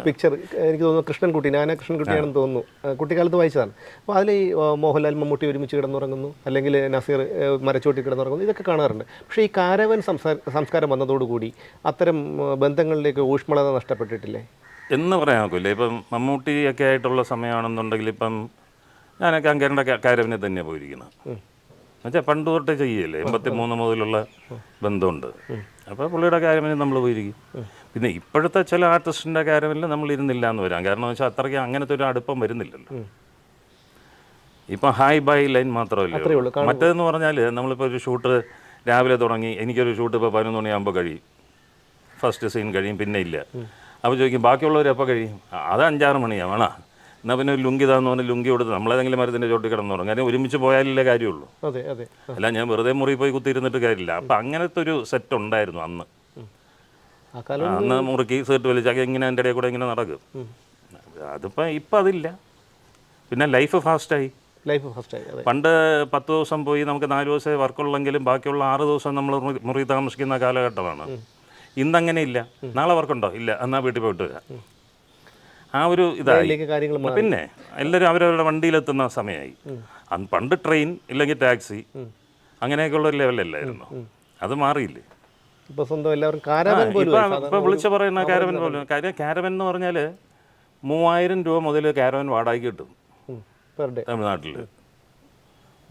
പിക്ചർ എനിക്ക് തോന്നുന്നു കൃഷ്ണൻകുട്ടി നാന കൃഷ്ണൻകുട്ടിയാണെന്ന് തോന്നുന്നു. കുട്ടിക്കാലത്ത് വായിച്ചതാണ്. അപ്പോൾ അതിൽ ഈ മോഹൻലാൽ മമ്മൂട്ടി ഒരുമിച്ച് കിടന്നുറങ്ങുന്നു അല്ലെങ്കിൽ നസീർ മരച്ചോട്ടി കിടന്നുറങ്ങുന്നു ഇതൊക്കെ കാണാറുണ്ട്. പക്ഷേ ഈ കാരവൻ സംസ്കാരം വന്നതോടുകൂടി അത്തരം ബന്ധങ്ങളിലേക്ക് ഊഷ്മളത നഷ്ടപ്പെട്ടിട്ടില്ലേ? എന്ന് പറയാൻ നോക്കില്ല ഇപ്പം മമ്മൂട്ടിയൊക്കെ ആയിട്ടുള്ള സമയമാണെന്നുണ്ടെങ്കിൽ ഇപ്പം ഞാനൊക്കെ അങ്ങേരുടെ കാരവിനെ തന്നെയാണ് പോയിരിക്കുന്നത്. എന്നുവെച്ചാൽ പണ്ട് തൊട്ടേ ചെയ്യല്ലേ? എൺപത്തി മൂന്ന് മുതലുള്ള ബന്ധമുണ്ട്. അപ്പോൾ പുള്ളിയുടെ കാരവനിൽ നമ്മൾ പോയിരിക്കും. പിന്നെ ഇപ്പോഴത്തെ ചില ആർട്ടിസ്റ്റിന്റെ കാര്യമെല്ലാം നമ്മൾ ഇരുന്നില്ല എന്ന് വരാം. കാരണം വെച്ചാൽ അത്രയ്ക്ക് അങ്ങനത്തെ ഒരു അടുപ്പം വരുന്നില്ലല്ലോ. ഇപ്പം ഹൈ ബൈ ലൈൻ മാത്രമല്ലേ. മറ്റേതെന്ന് പറഞ്ഞാൽ നമ്മളിപ്പോൾ ഒരു ഷൂട്ട് രാവിലെ തുടങ്ങി എനിക്കൊരു ഷൂട്ട് ഇപ്പോൾ പതിനൊന്ന് മണിയാകുമ്പോൾ കഴിയും. ഫസ്റ്റ് സീൻ കഴിയും പിന്നെ ഇല്ല. അപ്പോൾ ചോദിക്കും ബാക്കിയുള്ളവർ എപ്പോൾ കഴിയും? അത് അഞ്ചാറ് മണിയാവണ എന്നാൽ പിന്നെ ലുങ്കി താന്ന് പറഞ്ഞാൽ ലുങ്കി കൊടുത്ത് നമ്മളേതെങ്കിലും മരത്തിന്റെ ചോട്ടിൽ കിടന്നു തുടങ്ങും കാര്യം ഒരുമിച്ച് പോയാലല്ലേ കാര്യമുള്ളൂ. അതെ അതെ. അല്ല ഞാൻ വെറുതെ മുറി പോയി കുത്തിയിരുന്നിട്ട് കാര്യമില്ല. അപ്പം അങ്ങനത്തെ ഒരു സെറ്റ് ഉണ്ടായിരുന്നു അന്ന്. അന്ന് മുറുക്കി സീറ്റ് വലിച്ചാൽ ഇങ്ങനെ എന്റെ ഇടയിൽ കൂടെ ഇങ്ങനെ നടക്കും. അതിപ്പോൾ ഇപ്പം അതില്ല. പിന്നെ ലൈഫ് ഫാസ്റ്റായി ലൈഫ് ഫാസ്റ്റായി പണ്ട് പത്ത് ദിവസം പോയി നമുക്ക് നാല് ദിവസമേ വർക്കുള്ളെങ്കിലും ബാക്കിയുള്ള ആറ് ദിവസം നമ്മൾ മുറി- താമസിക്കുന്ന കാലഘട്ടമാണ്. ഇന്നങ്ങനെ ഇല്ല. നാളെ വർക്കുണ്ടോ ഇല്ല. എന്നാൽ വീട്ടിൽ പോയിട്ട് വരാം. ആ ഒരു ഇതായി. പിന്നെ എല്ലാവരും അവരവരുടെ വണ്ടിയിലെത്തുന്ന സമയമായി. പണ്ട് ട്രെയിൻ ഇല്ലെങ്കിൽ ടാക്സി. അങ്ങനെയൊക്കെയുള്ള ഒരു ലെവലല്ലായിരുന്നു. അത് മാറിയില്ലേ? ഇപ്പൊ സ്വന്തം എല്ലാവരും കാരാവൻ വിളിച്ച് പറയുന്ന കാരവൻ പോലും. കാര്യം കാരവൻ എന്ന് പറഞ്ഞാൽ മൂവായിരം രൂപ മുതൽ കാരവൻ വാടകയ്ക്ക് കിട്ടും. തമിഴ്നാട്ടിൽ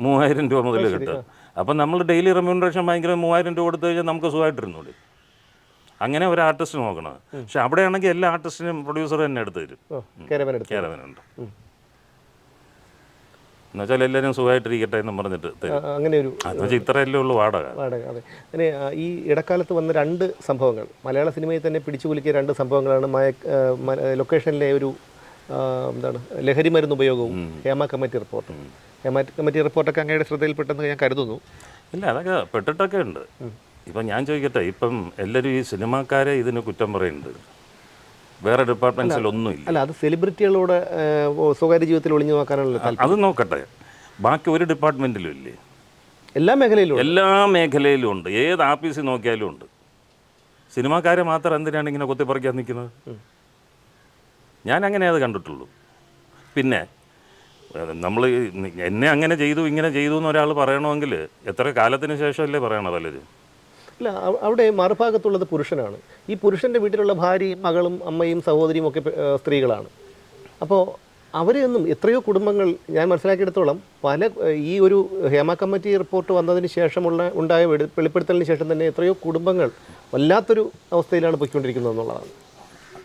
മൂവായിരം രൂപ മുതൽ കിട്ടും. അപ്പം നമ്മൾ ഡെയിലി റെമ്യൂണറേഷൻ ഭയങ്കര മൂവായിരം രൂപ കൊടുത്തു കഴിഞ്ഞാൽ നമുക്ക് സുഖമായിട്ടിരുന്നൂടെ അങ്ങനെ ഒരു ആർട്ടിസ്റ്റ് നോക്കണത്. പക്ഷെ അവിടെയാണെങ്കിൽ എല്ലാ ആർട്ടിസ്റ്റിനും പ്രൊഡ്യൂസർ തന്നെ എടുത്ത് തരും. കേരവനുണ്ട്. എന്നുവെച്ചാൽ എല്ലാവരും സുഖമായിട്ടിരിക്കട്ടെ എന്ന് പറഞ്ഞിട്ട് അങ്ങനെ ഒരു ഇത്രയല്ലേ ഉള്ളൂ വാടക. വാടക അതെ. അങ്ങനെ ഈ ഇടക്കാലത്ത് വന്ന രണ്ട് സംഭവങ്ങൾ. മലയാള സിനിമയിൽ തന്നെ പിടിച്ചു കുലുക്കിയ രണ്ട് സംഭവങ്ങളാണ് മയ ലൊക്കേഷനിലെ ഒരു എന്താണ് ലഹരി മരുന്ന് ഉപയോഗവും ഹേമ കമ്മിറ്റി റിപ്പോർട്ടും. ഹേമ കമ്മിറ്റി റിപ്പോർട്ടൊക്കെ അങ്ങയുടെ ശ്രദ്ധയിൽപ്പെട്ടെന്ന് ഞാൻ കരുതുന്നു. ഇല്ല അതൊക്കെ പെട്ടിട്ടൊക്കെ ഉണ്ട്. ഇപ്പം ഞാൻ ചോദിക്കട്ടെ ഇപ്പം എല്ലാവരും ഈ സിനിമാക്കാരെ ഇതിന് കുറ്റം പറയുന്നുണ്ട്. വേറെ ഡിപ്പാർട്ട്മെന്റ്സിലൊന്നുമില്ല അല്ല അത് സെലിബ്രിറ്റികളോട് സ്വകാര്യ ജീവിതത്തിൽ ഒളിഞ്ഞു നോക്കാനുള്ള അത് നോക്കട്ടെ. ബാക്കി ഒരു ഡിപ്പാർട്ട്മെന്റിലും ഇല്ലേ? എല്ലാ മേഖലയിലും. എല്ലാ മേഖലയിലും ഉണ്ട്. ഏത് ആഫീസിൽ നോക്കിയാലും ഉണ്ട്. സിനിമാക്കാരെ മാത്രം എന്തിനാണ് ഇങ്ങനെ കുത്തിപ്പറിക്കാൻ നിൽക്കുന്നത്? ഞാൻ അങ്ങനെ അത് കണ്ടിട്ടുള്ളൂ. പിന്നെ നമ്മൾ എന്നെ അങ്ങനെ ചെയ്തു ഇങ്ങനെ ചെയ്തു എന്ന് ഒരാൾ പറയണമെങ്കിൽ എത്ര കാലത്തിന് ശേഷമല്ലേ പറയണം പലരും അല്ല അവിടെ മറുഭാഗത്തുള്ളത് പുരുഷനാണ്. ഈ പുരുഷന്റെ വീട്ടിലുള്ള ഭാര്യയും മകളും അമ്മയും സഹോദരിയും ഒക്കെ സ്ത്രീകളാണ്. അപ്പോൾ അവരെയൊന്നും എത്രയോ കുടുംബങ്ങൾ ഞാൻ മനസ്സിലാക്കിയെടുത്തോളം പല ഈ ഒരു ഹേമ കമ്മിറ്റി റിപ്പോർട്ട് വന്നതിന് ശേഷമുള്ള ഉണ്ടായ വെളിപ്പെടുത്തലിന് ശേഷം തന്നെ എത്രയോ കുടുംബങ്ങൾ വല്ലാത്തൊരു അവസ്ഥയിലാണ് പൊയ്ക്കൊണ്ടിരിക്കുന്നത് എന്നുള്ളതാണ്.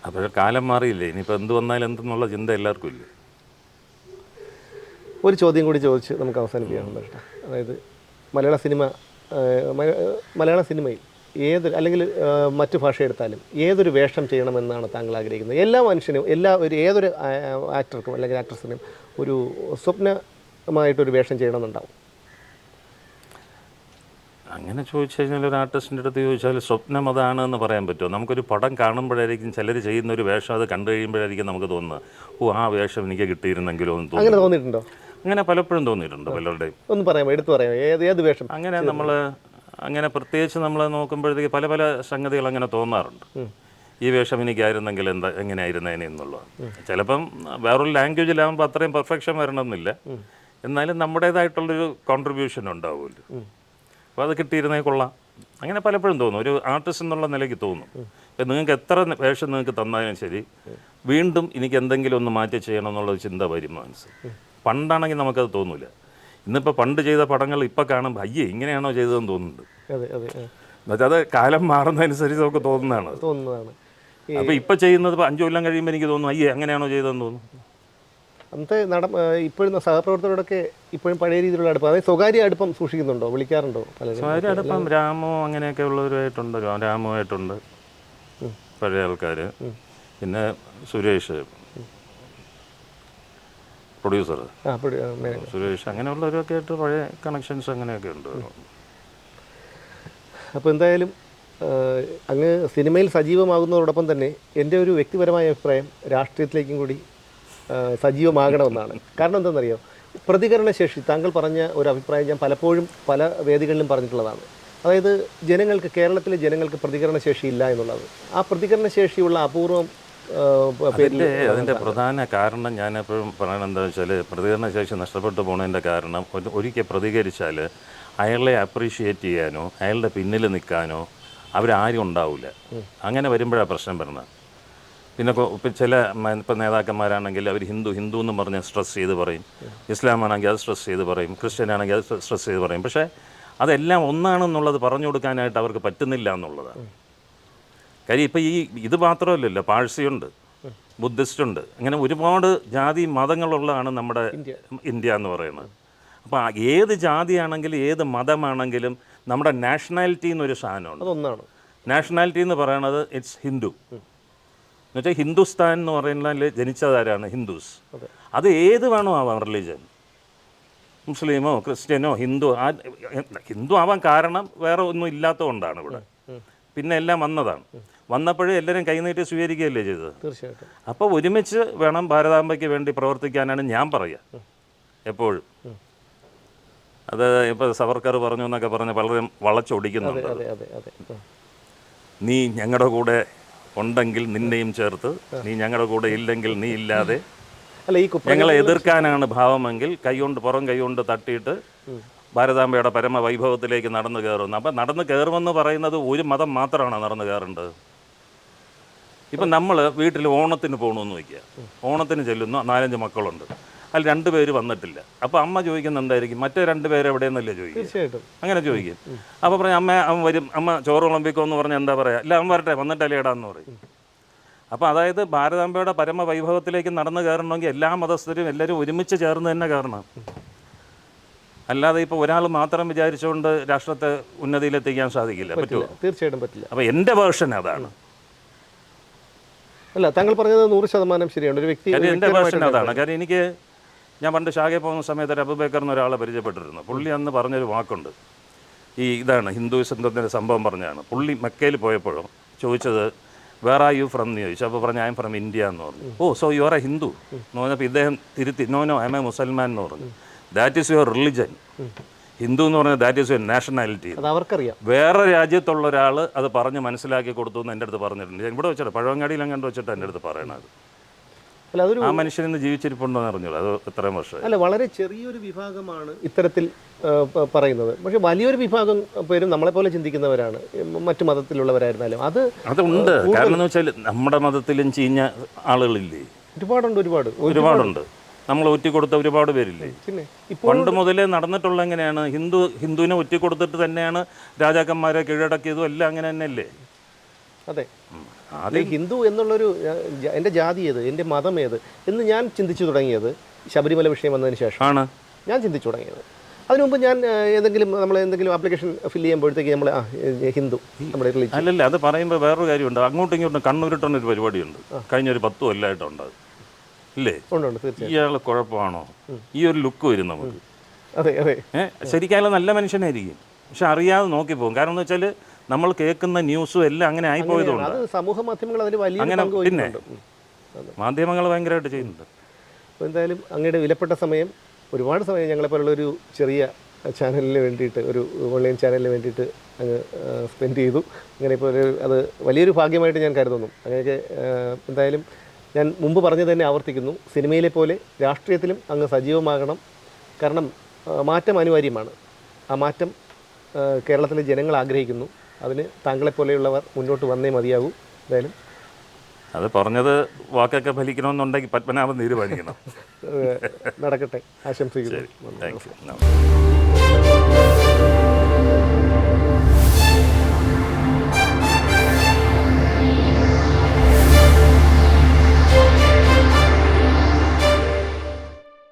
അപ്പോൾ കാലം മാറിയില്ലേ? ഇനിയിപ്പോൾ എന്ത് വന്നാലും എന്തെന്നുള്ള ചിന്ത എല്ലാവർക്കും ഇല്ലേ? ഒരു ചോദ്യം കൂടി ചോദിച്ച് നമുക്ക് അവസാനിപ്പിക്കാം അതായത് മലയാള സിനിമ മലയാള സിനിമയിൽ ഏത് അല്ലെങ്കിൽ മറ്റു ഭാഷ എടുത്താലും ഏതൊരു വേഷം ചെയ്യണമെന്നാണ് താങ്കൾ ആഗ്രഹിക്കുന്നത്? എല്ലാ മനുഷ്യനും എല്ലാ ഒരു ഏതൊരു ആക്ടർക്കും അല്ലെങ്കിൽ ആക്ട്രസിനും ഒരു സ്വപ്നമായിട്ടൊരു വേഷം ചെയ്യണമെന്നുണ്ടാവും? അങ്ങനെ ചോദിച്ചു കഴിഞ്ഞാൽ ഒരു ആർട്ടിസ്റ്റിന്റെ അടുത്ത് ചോദിച്ചാൽ സ്വപ്നം അതാണ് എന്ന് പറയാൻ പറ്റുമോ? നമുക്കൊരു പടം കാണുമ്പോഴായിരിക്കും ചിലർ ചെയ്യുന്ന ഒരു വേഷം അത് കണ്ടു കഴിയുമ്പോഴായിരിക്കും നമുക്ക് തോന്നുന്നത്. ഓ ആ വേഷം എനിക്ക് കിട്ടിയിരുന്നെങ്കിലോ എന്ന് അങ്ങനെ തോന്നുന്നു തോന്നിയിട്ടുണ്ടോ? അങ്ങനെ പലപ്പോഴും തോന്നിയിട്ടുണ്ട് പലരുടെയും. ഒന്ന് പറയാമോ എടുത്തു പറയാം. ഏത് ഏത് വേഷം? അങ്ങനെ നമ്മൾ അങ്ങനെ പ്രത്യേകിച്ച് നമ്മൾ നോക്കുമ്പോഴത്തേക്ക് പല പല സംഗതികൾ അങ്ങനെ തോന്നാറുണ്ട്. ഈ വേഷം എനിക്കായിരുന്നെങ്കിൽ എന്താ എങ്ങനെയായിരുന്നേനെ എന്നുള്ളത്. ചിലപ്പം വേറൊരു ലാംഗ്വേജിലാകുമ്പോൾ അത്രയും പെർഫെക്ഷൻ വരണമെന്നില്ല. എന്നാലും നമ്മുടേതായിട്ടുള്ളൊരു കോൺട്രിബ്യൂഷൻ ഉണ്ടാവുമല്ലോ. അപ്പോൾ അത് കിട്ടിയിരുന്നേ കൊള്ളാം. അങ്ങനെ പലപ്പോഴും തോന്നും. ഒരു ആർട്ടിസ്റ്റ് എന്നുള്ള നിലയ്ക്ക് തോന്നും. ഇപ്പം നിങ്ങൾക്ക് എത്ര വേഷം നിങ്ങൾക്ക് തന്നാലും ശരി വീണ്ടും എനിക്ക് എന്തെങ്കിലും ഒന്ന് മാറ്റി ചെയ്യണം എന്നുള്ള ചിന്ത വരും മനസ്സ്. പണ്ടാണെങ്കിൽ നമുക്കത് തോന്നില്ല ഇന്നിപ്പോൾ പണ്ട് ചെയ്ത പടങ്ങൾ ഇപ്പം കാണുമ്പോൾ അയ്യേ ഇങ്ങനെയാണോ ചെയ്തതെന്ന് തോന്നുന്നുണ്ട്. എന്നുവെച്ചാൽ അത് കാലം മാറുന്നതനുസരിച്ച് നമുക്ക് തോന്നുന്നതാണ്. തോന്നുന്നതാണ്. അപ്പോൾ ഇപ്പം ചെയ്യുന്നത് അഞ്ചു കൊല്ലം കഴിയുമ്പോൾ എനിക്ക് തോന്നുന്നു അയ്യേ അങ്ങനെയാണോ ചെയ്തതെന്ന് തോന്നുന്നു. അന്നത്തെ നട ഇപ്പോഴും സഹപ്രവർത്തകരോടൊക്കെ ഇപ്പോഴും പഴയ രീതിയിലുള്ള അടുപ്പം അതായത് സ്വകാര്യ അടുപ്പം സൂക്ഷിക്കുന്നുണ്ടോ? വിളിക്കാറുണ്ടോ സ്വകാര്യ അടുപ്പം രാമോ അങ്ങനെയൊക്കെ ഉള്ളവരുമായിട്ടുണ്ട് രാമോ രാമുമായിട്ടുണ്ട് പഴയ ആൾക്കാർ പിന്നെ സുരേഷ് പ്രൊഡ്യൂസർ സുരേഷ് അങ്ങനെയുള്ളവരൊക്കെ ആയിട്ട് പഴയ കണക്ഷൻസ് അങ്ങനെയൊക്കെ ഉണ്ട്. അപ്പോൾ എന്തായാലും അങ്ങ് സിനിമയിൽ സജീവമാകുന്നതോടൊപ്പം തന്നെ എന്റെ ഒരു വ്യക്തിപരമായ അഭിപ്രായം രാഷ്ട്രീയത്തിലേക്കും കൂടി സജീവമാകണമെന്നാണ്. കാരണം എന്താണെന്നറിയോ? പ്രതികരണശേഷി താങ്കൾ പറഞ്ഞ ഒരു അഭിപ്രായം ഞാൻ പലപ്പോഴും പല വേദികളിലും പറഞ്ഞിട്ടുള്ളതാണ്. അതായത് ജനങ്ങൾക്ക് കേരളത്തിലെ ജനങ്ങൾക്ക് പ്രതികരണശേഷി ഇല്ല എന്നുള്ളത്. ആ പ്രതികരണശേഷിയുള്ള അപൂർവം അതിന്റെ അതിന്റെ പ്രധാന കാരണം ഞാൻ എപ്പോഴും പറയണത് എന്താ വെച്ചാൽ പ്രതികരണശേഷി നഷ്ടപ്പെട്ടു പോണതിന്റെ കാരണം ഒരു- ഒരിക്കൽ പ്രതികരിച്ചാൽ അയാളെ അപ്രീഷിയേറ്റ് ചെയ്യാനോ അയാളുടെ പിന്നിൽ നിൽക്കാനോ അവരാരും ഉണ്ടാവില്ല. അങ്ങനെ വരുമ്പോഴാണ് പ്രശ്നം വരുന്നത്. പിന്നെ ഇപ്പം ചില ഇപ്പം നേതാക്കന്മാരാണെങ്കിൽ അവർ ഹിന്ദു ഹിന്ദു എന്ന് പറഞ്ഞ് സ്ട്രെസ് ചെയ്ത് പറയും. ഇസ്ലാം ആണെങ്കിൽ അത് സ്ട്രെസ് ചെയ്ത് പറയും. ക്രിസ്ത്യൻ ആണെങ്കിൽ അത് സ്ട്രെസ് ചെയ്ത് പറയും. പക്ഷേ അതെല്ലാം ഒന്നാണെന്നുള്ളത് പറഞ്ഞു കൊടുക്കാനായിട്ട് അവർക്ക് പറ്റുന്നില്ല എന്നുള്ളതാണ്. കാര്യം ഇപ്പം ഈ ഇത് മാത്രമല്ലല്ലോ പാഴ്സിയുണ്ട് ബുദ്ധിസ്റ്റ് ഉണ്ട് അങ്ങനെ ഒരുപാട് ജാതി മതങ്ങളുള്ളതാണ് നമ്മുടെ ഇന്ത്യ. എന്ന് പറയുന്നത്. അപ്പോൾ ഏത് ജാതിയാണെങ്കിലും ഏത് മതമാണെങ്കിലും നമ്മുടെ നാഷണാലിറ്റി എന്നൊരു സാധനമുണ്ട്. അതൊന്നാണ്. നാഷണാലിറ്റി എന്ന് പറയുന്നത് ഇറ്റ്സ് ഹിന്ദു. എന്നുവെച്ചാൽ ഹിന്ദുസ്ഥാൻ എന്ന് പറയുന്നതിൽ ജനിച്ചതാരാണ്? ഹിന്ദുസ്. അത്. ഏത് വേണോ ആവാം റിലീജൻ മുസ്ലിമോ ക്രിസ്ത്യനോ ഹിന്ദു ആ ഹിന്ദു ആവാൻ കാരണം വേറെ ഒന്നും ഇല്ലാത്തതുകൊണ്ടാണ് ഇവിടെ. പിന്നെ എല്ലാം വന്നതാണ്. വന്നപ്പോഴേ എല്ലാവരും കൈനീട്ടി സ്വീകരിക്കുകയല്ലേ ചെയ്തത്? തീർച്ചയായിട്ടും. അപ്പോൾ ഒരുമിച്ച് വേണം ഭാരതാംബയ്ക്ക് വേണ്ടി പ്രവർത്തിക്കാനാണ് ഞാൻ പറയുക. എപ്പോഴും. അത് ഇപ്പോൾ സവർക്കർ പറഞ്ഞു എന്നൊക്കെ പറഞ്ഞ് പലരും വളച്ചൊടിക്കുന്നുണ്ട്. നീ ഞങ്ങളുടെ കൂടെ ഉണ്ടെങ്കിൽ നിന്നെയും ചേർത്ത്. നീ ഞങ്ങളുടെ കൂടെ ഇല്ലെങ്കിൽ നീ ഇല്ലാതെ. ഞങ്ങളെ എതിർക്കാനാണ് ഭാവമെങ്കിൽ കൈകൊണ്ട് പുറം കൈകൊണ്ട് തട്ടിയിട്ട് ഭാരതാംബയുടെ പരമവൈഭവത്തിലേക്ക് നടന്നു കയറുന്നു. അപ്പം നടന്നു കയറുമെന്ന് പറയുന്നത് ഒരു മതം മാത്രമാണ് നടന്നു കയറേണ്ടത്? ഇപ്പം നമ്മൾ വീട്ടിൽ ഓണത്തിന് പോകണമെന്ന് വയ്ക്കുക ഓണത്തിന് ചെല്ലുന്നു നാലഞ്ച് മക്കളുണ്ട്. അതിൽ രണ്ട് പേര് വന്നിട്ടില്ല. അപ്പോൾ അമ്മ ചോദിക്കുന്ന എന്തായിരിക്കും? മറ്റേ രണ്ട് പേര് എവിടെയെന്നല്ലേ ചോദിക്കും തീർച്ചയായിട്ടും. അങ്ങനെ ചോദിക്കും. അപ്പോൾ പറഞ്ഞ അമ്മ അവൻ വരും. അമ്മ ചോറ് വിളമ്പിക്കോ എന്ന് പറഞ്ഞാൽ എന്താ പറയുക ഇല്ല അവൻ വരട്ടെ വന്നിട്ടല്ലേ ഇടാന്ന് പറയും. അപ്പോൾ അതായത് ഭാരതാംബയുടെ പരമവൈഭവത്തിലേക്ക് നടന്നു കയറണമെങ്കിൽ എല്ലാ മതസ്ഥരും എല്ലാവരും ഒരുമിച്ച് ചേർന്ന് തന്നെ കയറണം. അല്ലാതെ ഇപ്പോൾ ഒരാൾ മാത്രം വിചാരിച്ചുകൊണ്ട് രാഷ്ട്രത്തെ ഉന്നതിയിലെത്തിക്കാൻ സാധിക്കില്ല. പറ്റില്ല. തീർച്ചയായിട്ടും പറ്റില്ല. അപ്പോൾ എന്റെ വേർഷൻ അതാണ്. അല്ല താങ്കൾ പറഞ്ഞത് നൂറ് ശതമാനം ശരിയാണ്. ഒരു വ്യക്തി കാര്യം എന്റെ വ്യക്തിപരമായിട്ട് അതാണ്. കാര്യം എനിക്ക് ഞാൻ പണ്ട് ഷാഗെ പോകുന്ന സമയത്ത് ഒരു അബുബേക്കർ എന്ന ഒരാളെ പരിചയപ്പെട്ടിരുന്നു. പുള്ളി അന്ന് പറഞ്ഞൊരു വാക്കുണ്ട്. ഈ ഇതാണ് ഹിന്ദുസന്ധത്തിന്റെ സംഭവം പറഞ്ഞാണ്. പുള്ളി മക്കയിൽ പോയപ്പോഴും ചോദിച്ചത് വേർ ആർ യു ഫ്രം എന്ന് ചോദിച്ചു. അപ്പോൾ പറഞ്ഞു ഐ എം ഫ്രം ഇന്ത്യ എന്ന് പറഞ്ഞു. ഓ so you are a Hindu എന്ന് പറഞ്ഞപ്പോൾ ഇദ്ദേഹം തിരുത്തി no no I'm a Musalman എന്ന് പറഞ്ഞു. That is your religion Hindu എന്ന് പറഞ്ഞാൽ ദാറ്റ് ഈസ് നാഷണാലിറ്റി അത് അവർക്കറിയാം. വേറെ രാജ്യത്തുള്ള ഒരാൾ അത് പറഞ്ഞ് മനസ്സിലാക്കി കൊടുത്തു എന്ന് എന്റെ അടുത്ത് പറഞ്ഞിട്ടുണ്ട്. ഞാൻ ഇവിടെ വെച്ചിട്ട് പഴവങ്ങാടിയിൽ അങ്ങോട്ട് വെച്ചിട്ട് എന്റെ അടുത്ത് പറയണത് അല്ല അതൊരു ആ മനുഷ്യൻ ഇന്ന് ജീവിച്ചിരിപ്പുണ്ടോ എന്ന് അറിഞ്ഞോളൂ അത് ഇത്രയും വർഷം അല്ല വളരെ ചെറിയൊരു വിഭാഗമാണ് ഇത്തരത്തിൽ പറയുന്നത്. പക്ഷെ വലിയൊരു വിഭാഗം പേരും നമ്മളെ പോലെ ചിന്തിക്കുന്നവരാണ്. മറ്റു മതത്തിലുള്ളവരായിരുന്നാലും. അത് അതുണ്ട് കാരണം എന്ന് വെച്ചാൽ നമ്മുടെ മതത്തിലും ചീഞ്ഞ ആളുകളില്ലേ? ഒരുപാടുണ്ട് ഒരുപാട്. ഒരു- ഒരുപാടുണ്ട്. നമ്മൾ ഒറ്റിക്കൊടുത്ത ഒരുപാട് പേരില്ലേ? പണ്ട് മുതലേ നടന്നിട്ടുള്ള എങ്ങനെയാണ്? ഹിന്ദു ഹിന്ദുവിനെ ഒറ്റിക്കൊടുത്തിട്ട് തന്നെയാണ് രാജാക്കന്മാരെ കീഴടക്കിയതും എല്ലാം അങ്ങനെ തന്നെയല്ലേ? അതെ. അതെ ഹിന്ദു എന്നുള്ളൊരു എന്റെ ജാതി ഏത്? എന്റെ മതം ഏത്? എന്ന് ഞാൻ ചിന്തിച്ചു തുടങ്ങിയത് ശബരിമല വിഷയം വന്നതിന് ശേഷമാണ് ഞാൻ ചിന്തിച്ചു തുടങ്ങിയത്. അതിനു മുമ്പ് ഞാൻ ഏതെങ്കിലും നമ്മൾ എന്തെങ്കിലും ആപ്ലിക്കേഷൻ ഫിൽ ചെയ്യുമ്പോഴത്തേക്ക് നമ്മൾ ഹിന്ദു നമ്മുടെ അല്ലല്ല അത് പറയുമ്പോൾ വേറൊരു കാര്യമുണ്ട്. അങ്ങോട്ടും ഇങ്ങോട്ടും കണ്ണുരുട്ടുന്ന ഒരു പരിപാടിയുണ്ട്. കഴിഞ്ഞ ഒരു പത്ത് കൊല്ലമായിട്ടുണ്ട് തീർച്ചയായും ഇയാൾ കുഴപ്പമാണോ? ഈ ഒരു ലുക്ക് വരും നമുക്ക്. അതെ അതെ. ശരിക്കും നല്ല മനുഷ്യനായിരിക്കും. പക്ഷെ അറിയാതെ നോക്കി പോകും. കാരണം എന്ന് വെച്ചാൽ നമ്മൾ കേൾക്കുന്ന ന്യൂസും എല്ലാം അങ്ങനെ ആയിപ്പോയതുകൊണ്ട് സമൂഹ മാധ്യമങ്ങൾ വലിയ അങ്ങനെ പിന്നെ മാധ്യമങ്ങൾ ഭയങ്കരമായിട്ട് ചെയ്യുന്നുണ്ട്. അപ്പോൾ എന്തായാലും അങ്ങയുടെ വിലപ്പെട്ട സമയം ഒരുപാട് സമയം ഞങ്ങളെപ്പോലുള്ള ഒരു ചെറിയ ചാനലിന് വേണ്ടിയിട്ട് ഒരു ഓൺലൈൻ ചാനലിന് വേണ്ടിയിട്ട് അങ്ങ് സ്പെൻഡ് ചെയ്തു. അങ്ങനെ ഇപ്പോൾ ഒരു അത് വലിയൊരു ഭാഗ്യമായിട്ട് ഞാൻ കരുതുന്നു. അങ്ങനെയൊക്കെ എന്തായാലും ഞാൻ മുമ്പ് പറഞ്ഞത് തന്നെ ആവർത്തിക്കുന്നു. സിനിമയിലെ പോലെ രാഷ്ട്രീയത്തിലും അങ്ങ് സജീവമാകണം. കാരണം മാറ്റം അനിവാര്യമാണ്. ആ മാറ്റം കേരളത്തിലെ ജനങ്ങൾ ആഗ്രഹിക്കുന്നു. അതിന് താങ്കളെപ്പോലെയുള്ളവർ മുന്നോട്ട് വന്നേ മതിയാകൂ. എന്തായാലും. അത് പറഞ്ഞത് വാക്കൊക്കെ ഫലിക്കണമെന്നുണ്ടെങ്കിൽ പത്മനാഭൻ തീരുമാനിക്കണം *laughs* നടക്കട്ടെ. ആശംസിക്കുന്നു.